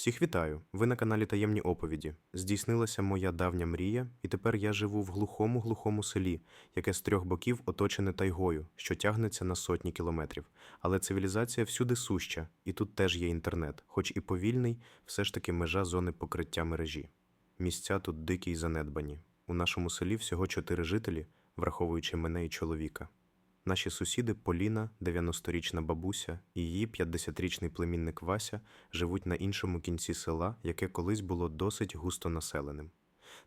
Всіх вітаю! Ви на каналі Таємні оповіді. Здійснилася моя давня мрія, і тепер я живу в глухому глухому селі, яке з трьох боків оточене тайгою, що тягнеться на сотні кілометрів. Але цивілізація всюди суща, і тут теж є інтернет, хоч і повільний, все ж таки межа зони покриття мережі. Місця тут дикі й занедбані. У нашому селі всього чотири жителі, враховуючи мене і чоловіка. Наші сусіди Поліна, 90-річна бабуся, і її 50-річний племінник Вася живуть на іншому кінці села, яке колись було досить густо населеним.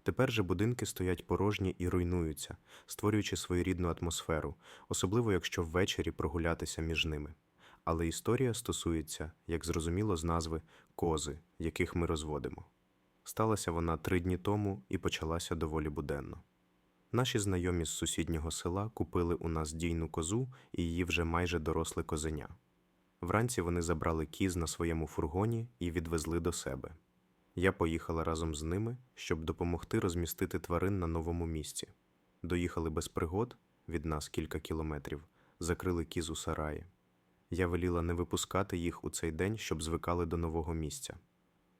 Тепер же будинки стоять порожні і руйнуються, створюючи своєрідну атмосферу, особливо якщо ввечері прогулятися між ними. Але історія стосується, як зрозуміло з назви, кози, яких ми розводимо. Сталася вона три дні тому і почалася доволі буденно. Наші знайомі з сусіднього села купили у нас дійну козу і її вже майже доросле козеня. Вранці вони забрали кіз на своєму фургоні і відвезли до себе. Я поїхала разом з ними, щоб допомогти розмістити тварин на новому місці. Доїхали без пригод, від нас кілька кілометрів, закрили кіз у сараї. Я веліла не випускати їх у цей день, щоб звикали до нового місця.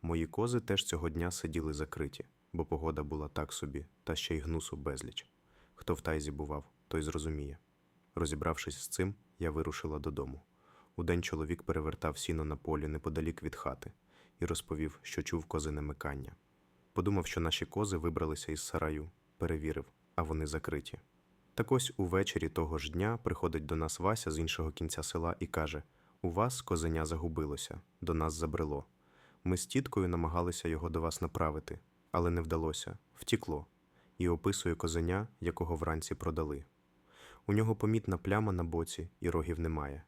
Мої кози теж цього дня сиділи закриті, бо погода була так собі, та ще й гнусу безліч. Хто в тайзі бував, той зрозуміє. Розібравшись з цим, я вирушила додому. Удень чоловік перевертав сіно на полі неподалік від хати і розповів, що чув козине микання. Подумав, що наші кози вибралися із сараю, перевірив, а вони закриті. Так ось увечері того ж дня приходить до нас Вася з іншого кінця села і каже: У вас козеня загубилося, до нас забрело. Ми з тіткою намагалися його до вас направити, але не вдалося, втікло, і описує козеня, якого вранці продали. У нього помітна пляма на боці і рогів немає.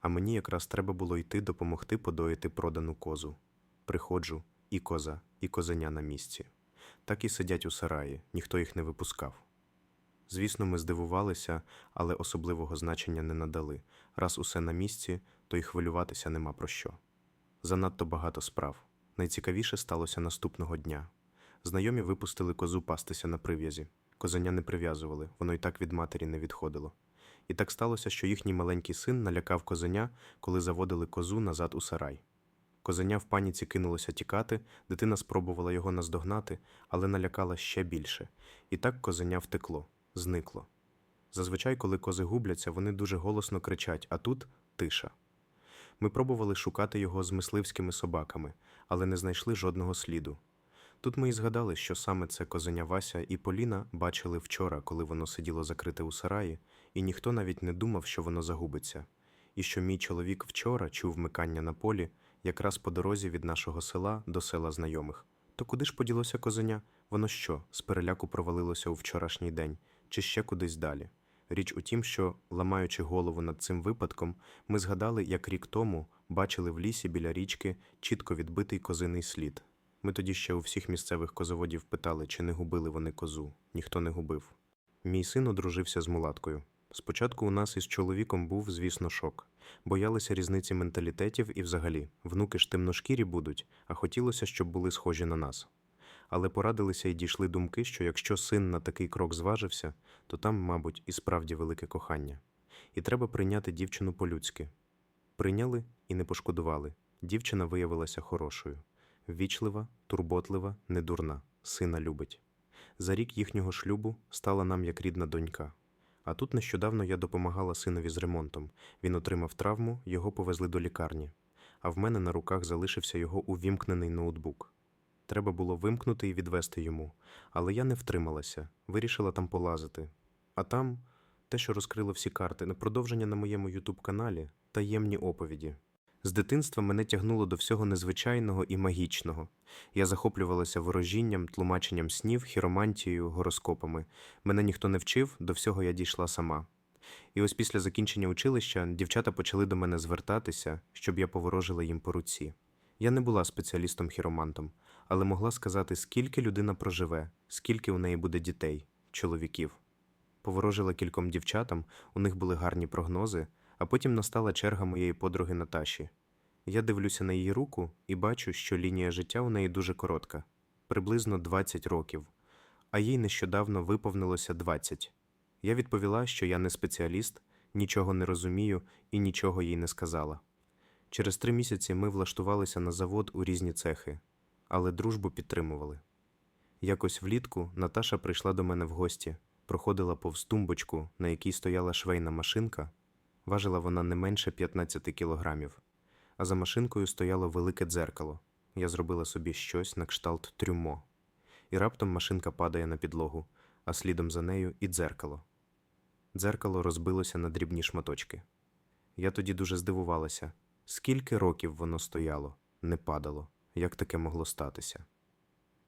А мені якраз треба було йти допомогти подоїти продану козу. Приходжу і коза, і козеня на місці. Так і сидять у сараї, ніхто їх не випускав. Звісно, ми здивувалися, але особливого значення не надали. Раз усе на місці, то й хвилюватися нема про що. Занадто багато справ. Найцікавіше сталося наступного дня. Знайомі випустили козу пастися на прив'язі. Козеня не прив'язували, воно й так від матері не відходило. І так сталося, що їхній маленький син налякав козеня, коли заводили козу назад у сарай. Козеня в паніці кинулося тікати, дитина спробувала його наздогнати, але налякала ще більше. І так козеня втекло, зникло. Зазвичай, коли кози губляться, вони дуже голосно кричать, а тут тиша. Ми пробували шукати його з мисливськими собаками, але не знайшли жодного сліду. Тут ми і згадали, що саме це козеня Вася і Поліна бачили вчора, коли воно сиділо закрите у сараї, і ніхто навіть не думав, що воно загубиться, і що мій чоловік вчора чув микання на полі якраз по дорозі від нашого села до села знайомих. То куди ж поділося козеня? Воно що, з переляку провалилося у вчорашній день, чи ще кудись далі? Річ у тім, що, ламаючи голову над цим випадком, ми згадали, як рік тому бачили в лісі біля річки чітко відбитий козиний слід. Ми тоді ще у всіх місцевих козоводів питали, чи не губили вони козу. Ніхто не губив. Мій син одружився з мулаткою. Спочатку у нас із чоловіком був, звісно, шок. Боялися різниці менталітетів і взагалі, внуки ж темношкірі будуть, а хотілося, щоб були схожі на нас. Але порадилися і дійшли думки, що якщо син на такий крок зважився, то там, мабуть, і справді велике кохання. І треба прийняти дівчину по-людськи. Прийняли і не пошкодували. Дівчина виявилася хорошою. Ввічлива, турботлива, недурна, сина любить. За рік їхнього шлюбу стала нам як рідна донька. А тут нещодавно я допомагала синові з ремонтом. Він отримав травму, його повезли до лікарні. А в мене на руках залишився його увімкнений ноутбук. Треба було вимкнути і відвести йому, але я не втрималася, вирішила там полазити. А там те, що розкрило всі карти, на продовження на моєму ютуб-каналі таємні оповіді. З дитинства мене тягнуло до всього незвичайного і магічного. Я захоплювалася ворожінням, тлумаченням снів, хіромантією, гороскопами. Мене ніхто не вчив, до всього я дійшла сама. І ось після закінчення училища дівчата почали до мене звертатися, щоб я поворожила їм по руці. Я не була спеціалістом-хіромантом, але могла сказати, скільки людина проживе, скільки у неї буде дітей, чоловіків. Поворожила кільком дівчатам, у них були гарні прогнози, а потім настала черга моєї подруги Наташі. Я дивлюся на її руку і бачу, що лінія життя у неї дуже коротка приблизно 20 років, а їй нещодавно виповнилося 20. Я відповіла, що я не спеціаліст, нічого не розумію і нічого їй не сказала. Через три місяці ми влаштувалися на завод у різні цехи, але дружбу підтримували. Якось влітку Наташа прийшла до мене в гості, проходила повз тумбочку, на якій стояла швейна машинка. Важила вона не менше 15 кілограмів, а за машинкою стояло велике дзеркало. Я зробила собі щось на кшталт трюмо. І раптом машинка падає на підлогу, а слідом за нею і дзеркало. Дзеркало розбилося на дрібні шматочки. Я тоді дуже здивувалася, скільки років воно стояло, не падало, як таке могло статися.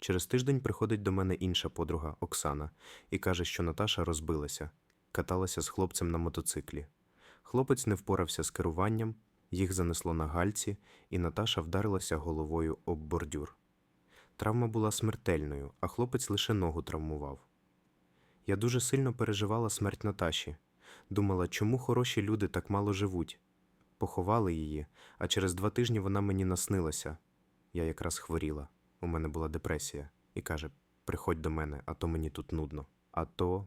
Через тиждень приходить до мене інша подруга Оксана і каже, що Наташа розбилася, каталася з хлопцем на мотоциклі. Хлопець не впорався з керуванням, їх занесло на гальці, і Наташа вдарилася головою об бордюр. Травма була смертельною, а хлопець лише ногу травмував. Я дуже сильно переживала смерть Наташі. Думала, чому хороші люди так мало живуть. Поховали її, а через два тижні вона мені наснилася. Я якраз хворіла, у мене була депресія, і каже: приходь до мене, а то мені тут нудно. А то.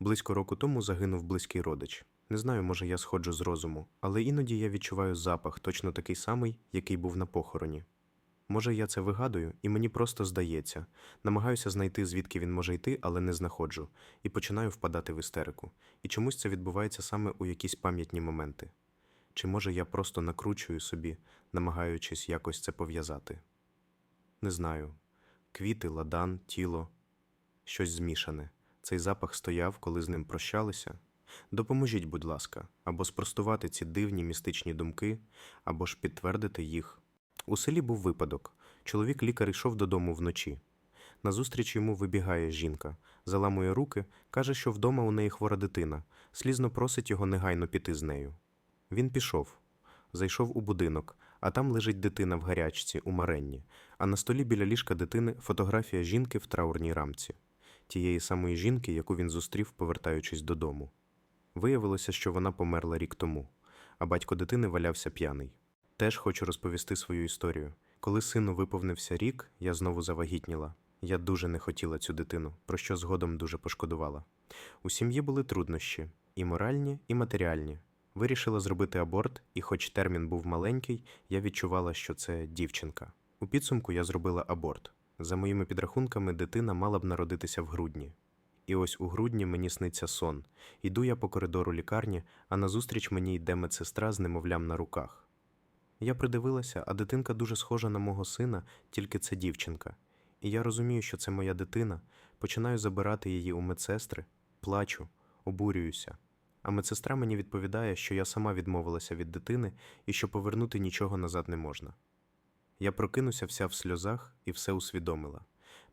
Близько року тому загинув близький родич. Не знаю, може, я сходжу з розуму, але іноді я відчуваю запах, точно такий самий, який був на похороні. Може, я це вигадую, і мені просто здається. Намагаюся знайти, звідки він може йти, але не знаходжу, і починаю впадати в істерику. І чомусь це відбувається саме у якісь пам'ятні моменти. Чи може я просто накручую собі, намагаючись якось це пов'язати? Не знаю. Квіти, ладан, тіло, щось змішане. Цей запах стояв, коли з ним прощалися. Допоможіть, будь ласка, або спростувати ці дивні містичні думки, або ж підтвердити їх. У селі був випадок. Чоловік лікар йшов додому вночі. Назустріч йому вибігає жінка, заламує руки, каже, що вдома у неї хвора дитина, слізно просить його негайно піти з нею. Він пішов, зайшов у будинок, а там лежить дитина в гарячці у маренні, а на столі біля ліжка дитини фотографія жінки в траурній рамці, тієї самої жінки, яку він зустрів, повертаючись додому. Виявилося, що вона померла рік тому, а батько дитини валявся п'яний. Теж хочу розповісти свою історію. Коли сину виповнився рік, я знову завагітніла. Я дуже не хотіла цю дитину, про що згодом дуже пошкодувала. У сім'ї були труднощі і моральні, і матеріальні. Вирішила зробити аборт, і, хоч термін був маленький, я відчувала, що це дівчинка. У підсумку я зробила аборт. За моїми підрахунками, дитина мала б народитися в грудні. І ось у грудні мені сниться сон. Іду я по коридору лікарні, а назустріч мені йде медсестра з немовлям на руках. Я придивилася, а дитинка дуже схожа на мого сина, тільки це дівчинка. І я розумію, що це моя дитина, починаю забирати її у медсестри, плачу, обурююся. А медсестра мені відповідає, що я сама відмовилася від дитини і що повернути нічого назад не можна. Я прокинуся вся в сльозах і все усвідомила.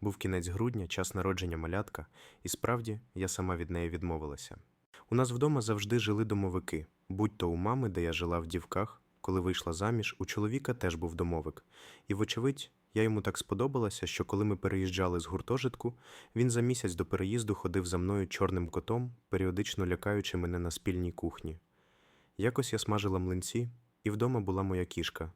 Був кінець грудня, час народження малятка, і справді я сама від неї відмовилася. У нас вдома завжди жили домовики, будь то у мами, де я жила в дівках, коли вийшла заміж, у чоловіка теж був домовик. І, вочевидь, я йому так сподобалася, що коли ми переїжджали з гуртожитку, він за місяць до переїзду ходив за мною чорним котом, періодично лякаючи мене на спільній кухні. Якось я смажила млинці, і вдома була моя кішка.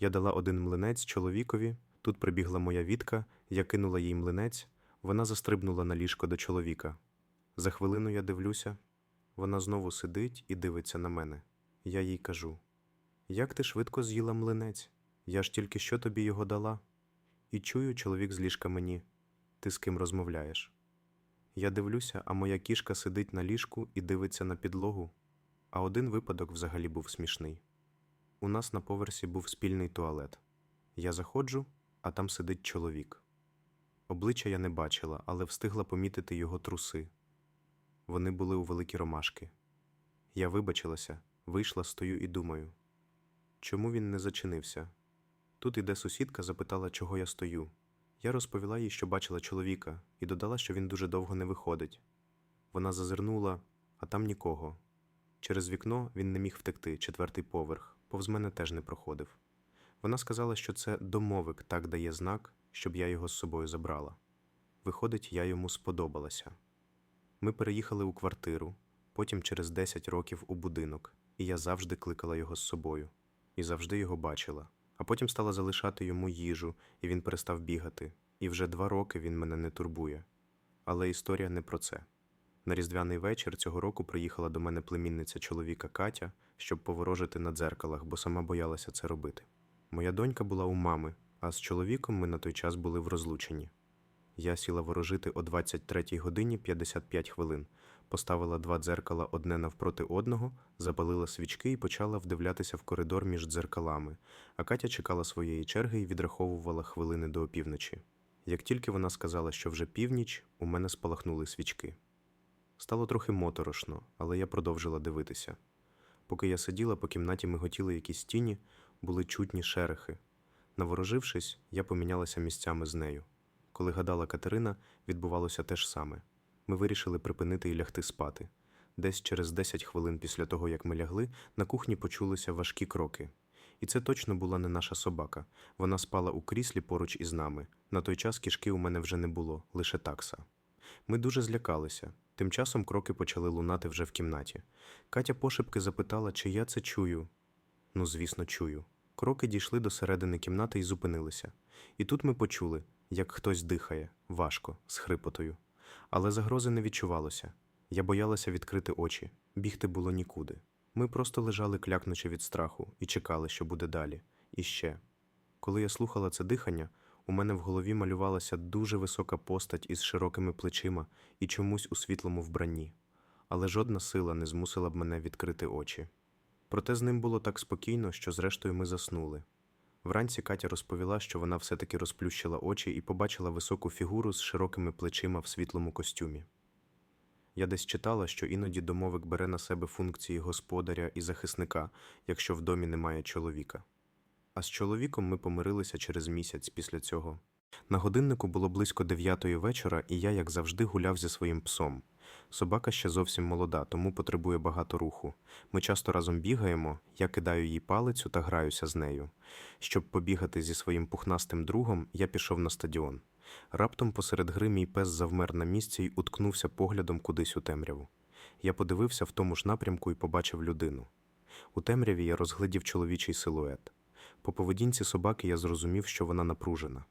Я дала один млинець чоловікові, тут прибігла моя вітка, я кинула їй млинець, вона застрибнула на ліжко до чоловіка. За хвилину я дивлюся, вона знову сидить і дивиться на мене. Я їй кажу: Як ти швидко з'їла млинець? Я ж тільки що тобі його дала. І чую, чоловік з ліжка мені. Ти з ким розмовляєш? Я дивлюся, а моя кішка сидить на ліжку і дивиться на підлогу. А один випадок взагалі був смішний. У нас на поверсі був спільний туалет. Я заходжу, а там сидить чоловік. Обличчя я не бачила, але встигла помітити його труси. Вони були у великі ромашки. Я вибачилася, вийшла, стою і думаю. Чому він не зачинився? Тут іде сусідка, запитала, чого я стою. Я розповіла їй, що бачила чоловіка, і додала, що він дуже довго не виходить. Вона зазирнула, а там нікого. Через вікно він не міг втекти, четвертий поверх, повз мене теж не проходив. Вона сказала, що це домовик так дає знак, щоб я його з собою забрала. Виходить, я йому сподобалася. Ми переїхали у квартиру, потім через 10 років у будинок, і я завжди кликала його з собою, і завжди його бачила. А потім стала залишати йому їжу, і він перестав бігати. І вже два роки він мене не турбує. Але історія не про це. На різдвяний вечір цього року приїхала до мене племінниця чоловіка Катя, щоб поворожити на дзеркалах, бо сама боялася це робити. Моя донька була у мами, а з чоловіком ми на той час були в розлученні. Я сіла ворожити о 23 годині 55 хвилин, поставила два дзеркала одне навпроти одного, запалила свічки і почала вдивлятися в коридор між дзеркалами, а Катя чекала своєї черги і відраховувала хвилини до опівночі. Як тільки вона сказала, що вже північ, у мене спалахнули свічки. Стало трохи моторошно, але я продовжила дивитися. Поки я сиділа по кімнаті миготіли якісь тіні, були чутні шерехи. Наворожившись, я помінялася місцями з нею. Коли гадала Катерина, відбувалося те ж саме. Ми вирішили припинити і лягти спати. Десь через 10 хвилин після того, як ми лягли, на кухні почулися важкі кроки. І це точно була не наша собака. Вона спала у кріслі поруч із нами. На той час кішки у мене вже не було, лише такса. Ми дуже злякалися. Тим часом кроки почали лунати вже в кімнаті. Катя пошепки запитала, чи я це чую. Ну, звісно, чую. Кроки дійшли до середини кімнати і зупинилися. І тут ми почули, як хтось дихає, важко, з хрипотою. Але загрози не відчувалося. Я боялася відкрити очі, бігти було нікуди. Ми просто лежали клякнучи від страху і чекали, що буде далі. І ще. Коли я слухала це дихання, у мене в голові малювалася дуже висока постать із широкими плечима і чомусь у світлому вбранні. Але жодна сила не змусила б мене відкрити очі. Проте з ним було так спокійно, що зрештою ми заснули. Вранці Катя розповіла, що вона все-таки розплющила очі і побачила високу фігуру з широкими плечима в світлому костюмі. Я десь читала, що іноді домовик бере на себе функції господаря і захисника, якщо в домі немає чоловіка. А з чоловіком ми помирилися через місяць після цього. На годиннику було близько дев'ятої вечора, і я, як завжди, гуляв зі своїм псом. Собака ще зовсім молода, тому потребує багато руху. Ми часто разом бігаємо, я кидаю їй палицю та граюся з нею. Щоб побігати зі своїм пухнастим другом, я пішов на стадіон. Раптом посеред гри мій пес завмер на місці й уткнувся поглядом кудись у темряву. Я подивився в тому ж напрямку і побачив людину. У темряві я розглядів чоловічий силует. По поведінці собаки я зрозумів, що вона напружена.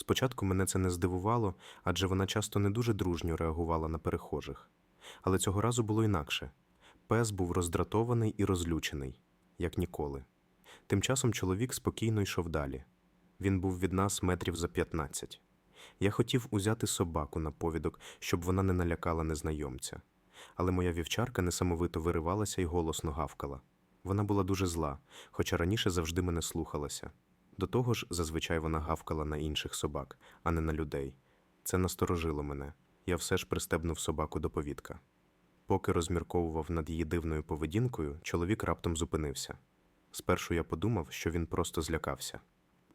Спочатку мене це не здивувало, адже вона часто не дуже дружньо реагувала на перехожих. Але цього разу було інакше. Пес був роздратований і розлючений, як ніколи. Тим часом чоловік спокійно йшов далі. Він був від нас метрів за 15. Я хотів узяти собаку на повідок, щоб вона не налякала незнайомця. Але моя вівчарка несамовито виривалася і голосно гавкала. Вона була дуже зла, хоча раніше завжди мене слухалася. До того ж, зазвичай вона гавкала на інших собак, а не на людей. Це насторожило мене. Я все ж пристебнув собаку до повідка. Поки розмірковував над її дивною поведінкою, чоловік раптом зупинився. Спершу я подумав, що він просто злякався.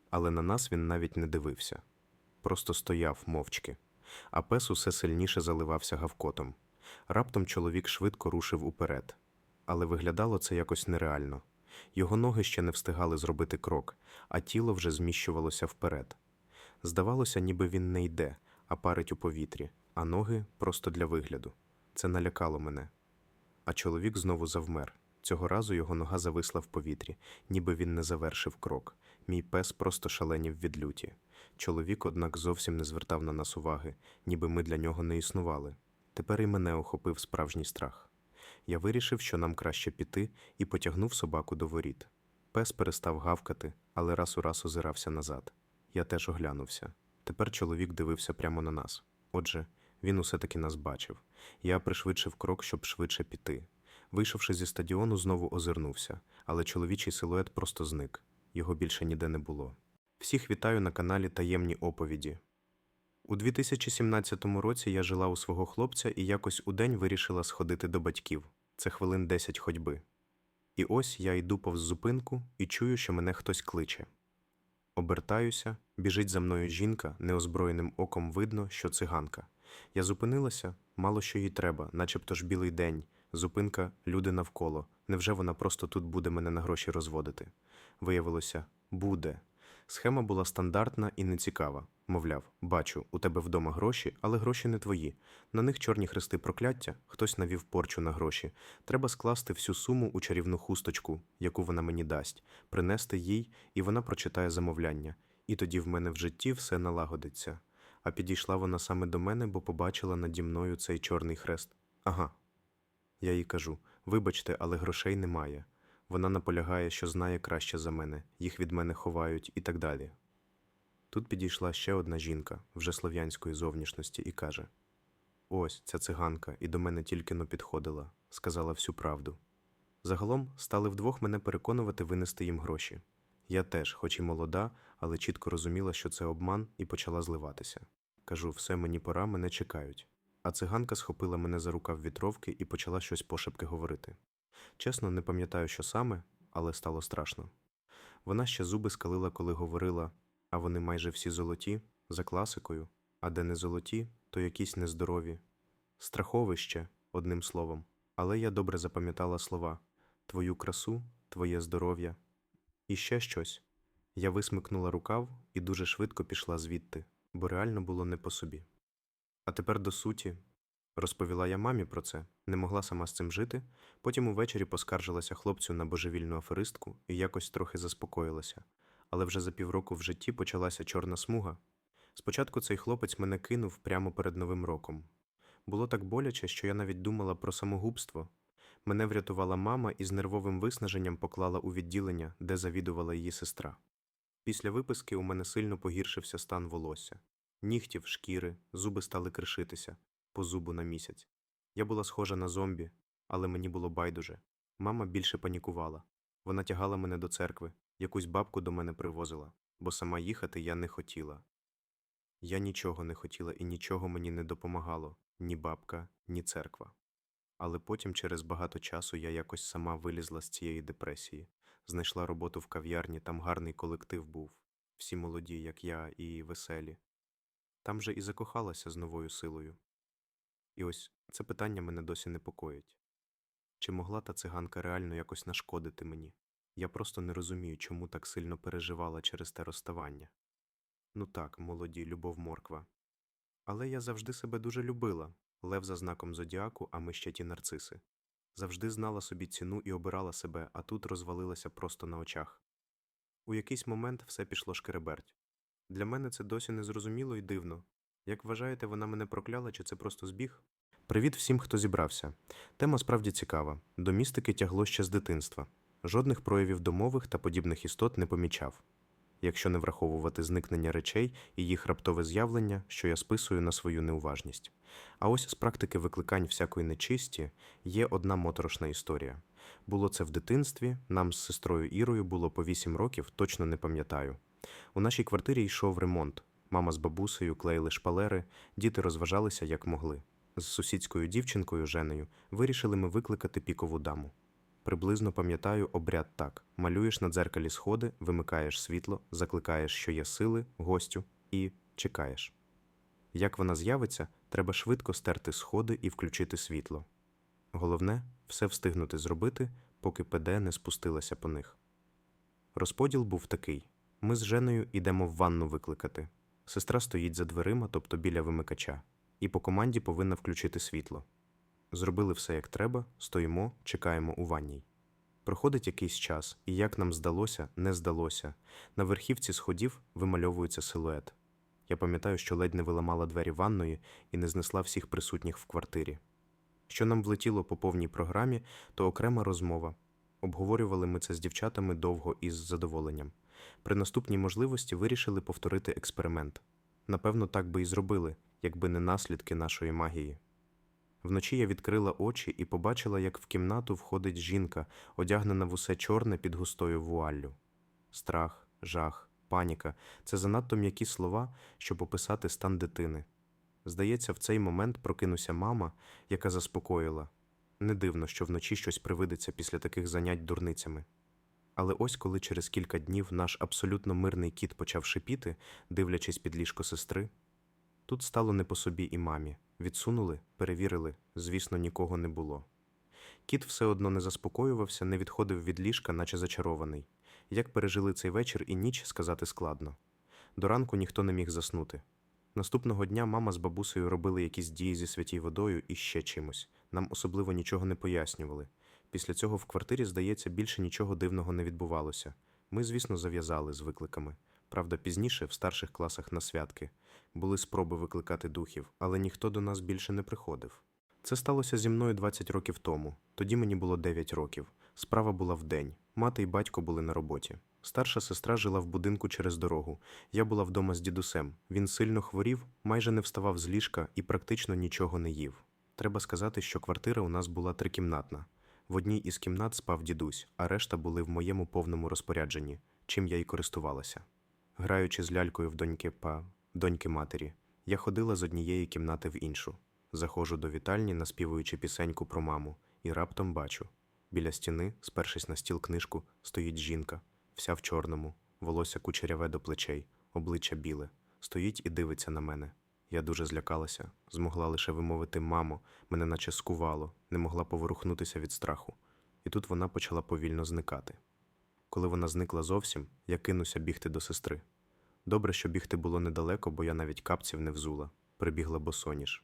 Але на нас він навіть не дивився. Просто стояв мовчки. А пес усе сильніше заливався гавкотом. Раптом чоловік швидко рушив уперед. Але виглядало це якось нереально. Його ноги ще не встигали зробити крок, а тіло вже зміщувалося вперед. Здавалося, ніби він не йде, а парить у повітрі, а ноги просто для вигляду. Це налякало мене. А чоловік знову завмер. Цього разу його нога зависла в повітрі, ніби він не завершив крок. Мій пес просто шаленів від люті. Чоловік, однак, зовсім не звертав на нас уваги, ніби ми для нього не існували. Тепер і мене охопив справжній страх. Я вирішив, що нам краще піти, і потягнув собаку до воріт. Пес перестав гавкати, але раз у раз озирався назад. Я теж оглянувся. Тепер чоловік дивився прямо на нас. Отже, він усе таки нас бачив. Я пришвидшив крок, щоб швидше піти. Вийшовши зі стадіону, знову озирнувся, але чоловічий силует просто зник. Його більше ніде не було. Всіх вітаю на каналі Таємні оповіді. У 2017 році я жила у свого хлопця і якось у день вирішила сходити до батьків. Це хвилин 10 ходьби. І ось я йду повз зупинку і чую, що мене хтось кличе. Обертаюся, біжить за мною жінка, неозброєним оком видно, що циганка. Я зупинилася, мало що їй треба, начебто ж білий день. Зупинка, люди навколо. Невже вона просто тут буде мене на гроші розводити? Виявилося, буде. Схема була стандартна і нецікава. Мовляв, бачу, у тебе вдома гроші, але гроші не твої. На них чорні хрести прокляття, хтось навів порчу на гроші. Треба скласти всю суму у чарівну хусточку, яку вона мені дасть, принести їй, і вона прочитає замовляння. І тоді в мене в житті все налагодиться. А підійшла вона саме до мене, бо побачила наді мною цей чорний хрест. Ага. Я їй кажу: вибачте, але грошей немає. Вона наполягає, що знає краще за мене, їх від мене ховають і так далі. Тут підійшла ще одна жінка, вже слов'янської зовнішності, і каже: Ось ця циганка, і до мене тільки но підходила, сказала всю правду. Загалом стали вдвох мене переконувати винести їм гроші. Я теж, хоч і молода, але чітко розуміла, що це обман, і почала зливатися. Кажу, все мені пора, мене чекають. А циганка схопила мене за рукав вітровки і почала щось пошепки говорити. Чесно, не пам'ятаю, що саме, але стало страшно. Вона ще зуби скалила, коли говорила, а вони майже всі золоті, за класикою, а де не золоті, то якісь нездорові. Страховище, одним словом. Але я добре запам'ятала слова твою красу, твоє здоров'я. І ще щось. Я висмикнула рукав і дуже швидко пішла звідти, бо реально було не по собі. А тепер до суті. Розповіла я мамі про це, не могла сама з цим жити, потім увечері поскаржилася хлопцю на божевільну аферистку і якось трохи заспокоїлася. Але вже за півроку в житті почалася чорна смуга. Спочатку цей хлопець мене кинув прямо перед Новим роком. Було так боляче, що я навіть думала про самогубство. Мене врятувала мама і з нервовим виснаженням поклала у відділення, де завідувала її сестра. Після виписки у мене сильно погіршився стан волосся. Нігтів, шкіри, зуби стали кришитися по зубу на місяць. Я була схожа на зомбі, але мені було байдуже. Мама більше панікувала. Вона тягала мене до церкви, якусь бабку до мене привозила, бо сама їхати я не хотіла. Я нічого не хотіла і нічого мені не допомагало ні бабка, ні церква. Але потім, через багато часу, я якось сама вилізла з цієї депресії, знайшла роботу в кав'ярні, там гарний колектив був, всі молоді, як я, і веселі. Там же і закохалася з новою силою. І ось це питання мене досі непокоїть. Чи могла та циганка реально якось нашкодити мені? Я просто не розумію, чому так сильно переживала через те розставання. Ну так, молоді, любов морква. Але я завжди себе дуже любила лев за знаком зодіаку, а ми ще ті нарциси. Завжди знала собі ціну і обирала себе, а тут розвалилася просто на очах. У якийсь момент все пішло шкереберть. Для мене це досі незрозуміло і дивно. Як вважаєте, вона мене прокляла чи це просто збіг? Привіт всім, хто зібрався. Тема справді цікава. До містики тягло ще з дитинства. Жодних проявів домових та подібних істот не помічав. Якщо не враховувати зникнення речей і їх раптове з'явлення, що я списую на свою неуважність. А ось з практики викликань всякої нечисті є одна моторошна історія. Було це в дитинстві, нам з сестрою Ірою було по 8 років, точно не пам'ятаю. У нашій квартирі йшов ремонт. Мама з бабусею клеїли шпалери, діти розважалися як могли. З сусідською дівчинкою Женею вирішили ми викликати пікову даму. Приблизно пам'ятаю обряд так: малюєш на дзеркалі сходи, вимикаєш світло, закликаєш, що є сили, гостю, і чекаєш. Як вона з'явиться, треба швидко стерти сходи і включити світло. Головне все встигнути зробити, поки ПД не спустилася по них. Розподіл був такий: ми з Женою йдемо в ванну викликати. Сестра стоїть за дверима, тобто біля вимикача, і по команді повинна включити світло. Зробили все як треба, стоїмо, чекаємо у ванній. Проходить якийсь час, і як нам здалося, не здалося. На верхівці сходів вимальовується силует. Я пам'ятаю, що ледь не виламала двері ванної і не знесла всіх присутніх в квартирі. Що нам влетіло по повній програмі, то окрема розмова. Обговорювали ми це з дівчатами довго і з задоволенням. При наступній можливості вирішили повторити експеримент. Напевно, так би і зробили, якби не наслідки нашої магії. Вночі я відкрила очі і побачила, як в кімнату входить жінка, одягнена в усе чорне під густою вуаллю. Страх, жах, паніка це занадто м'які слова, щоб описати стан дитини. Здається, в цей момент прокинуся мама, яка заспокоїла. Не дивно, що вночі щось привидеться після таких занять дурницями. Але ось коли через кілька днів наш абсолютно мирний кіт почав шипіти, дивлячись під ліжко сестри, тут стало не по собі і мамі. Відсунули, перевірили, звісно, нікого не було. Кіт все одно не заспокоювався, не відходив від ліжка, наче зачарований. Як пережили цей вечір і ніч, сказати складно. До ранку ніхто не міг заснути. Наступного дня мама з бабусею робили якісь дії зі святій водою і ще чимось. Нам особливо нічого не пояснювали. Після цього в квартирі, здається, більше нічого дивного не відбувалося. Ми, звісно, зав'язали з викликами. Правда, пізніше, в старших класах на святки, були спроби викликати духів, але ніхто до нас більше не приходив. Це сталося зі мною 20 років тому. Тоді мені було 9 років. Справа була вдень. Мати і батько були на роботі. Старша сестра жила в будинку через дорогу. Я була вдома з дідусем. Він сильно хворів, майже не вставав з ліжка і практично нічого не їв. Треба сказати, що квартира у нас була трикімнатна. В одній із кімнат спав дідусь, а решта були в моєму повному розпорядженні, чим я й користувалася. Граючи з лялькою в доньки па доньки матері, я ходила з однієї кімнати в іншу. Заходжу до вітальні, наспівуючи пісеньку про маму, і раптом бачу. Біля стіни, спершись на стіл книжку, стоїть жінка, вся в чорному, волосся кучеряве до плечей, обличчя біле. Стоїть і дивиться на мене. Я дуже злякалася, змогла лише вимовити мамо, мене наче скувало, не могла поворухнутися від страху. І тут вона почала повільно зникати. Коли вона зникла зовсім, я кинуся бігти до сестри. Добре, що бігти було недалеко, бо я навіть капців не взула, прибігла босоніж.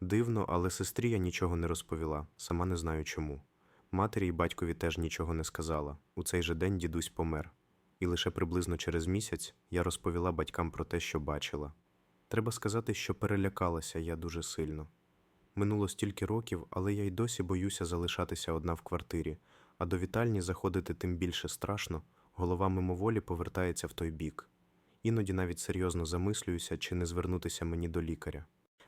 Дивно, але сестрі я нічого не розповіла, сама не знаю чому. Матері й батькові теж нічого не сказала. У цей же день дідусь помер. І лише приблизно через місяць я розповіла батькам про те, що бачила. Треба сказати, що перелякалася я дуже сильно. Минуло стільки років, але я й досі боюся залишатися одна в квартирі, а до вітальні заходити тим більше страшно, голова мимоволі повертається в той бік. Іноді навіть серйозно замислююся, чи не звернутися мені до лікаря.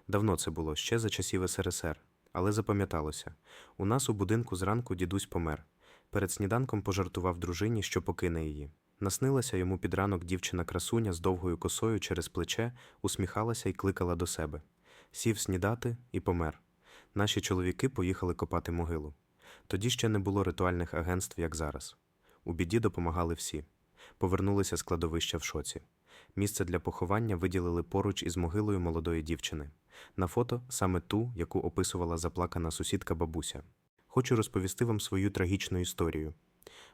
Давно це було, ще за часів СРСР, але запам'яталося. У нас у будинку зранку дідусь помер. Перед сніданком пожартував дружині, що покине її. Наснилася йому під ранок дівчина-красуня з довгою косою через плече, усміхалася і кликала до себе. Сів снідати і помер. Наші чоловіки поїхали копати могилу. Тоді ще не було ритуальних агентств, як зараз. У біді допомагали всі. Повернулися з кладовища в шоці. Місце для поховання виділили поруч із могилою молодої дівчини. На фото саме ту, яку описувала заплакана сусідка бабуся. Хочу розповісти вам свою трагічну історію.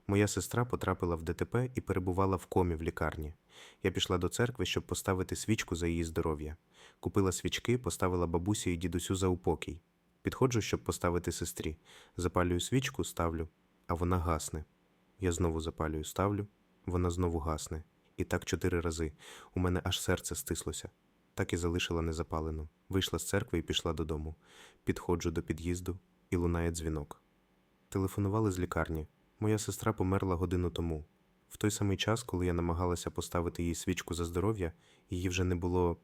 Моя сестра потрапила в ДТП і перебувала в комі в лікарні. Я пішла до церкви, щоб поставити свічку за її здоров'я. Купила свічки, поставила бабусі і дідусю за упокій. Підходжу, щоб поставити сестрі. Запалюю свічку, ставлю, а вона гасне. Я знову запалюю, ставлю, вона знову гасне. І так чотири рази. У мене аж серце стислося. Так і залишила незапалену. Вийшла з церкви і пішла додому. Підходжу до під'їзду і лунає дзвінок. Телефонували з лікарні. Моя сестра померла годину тому. В той самий час, коли я намагалася поставити їй свічку за здоров'я, її вже не було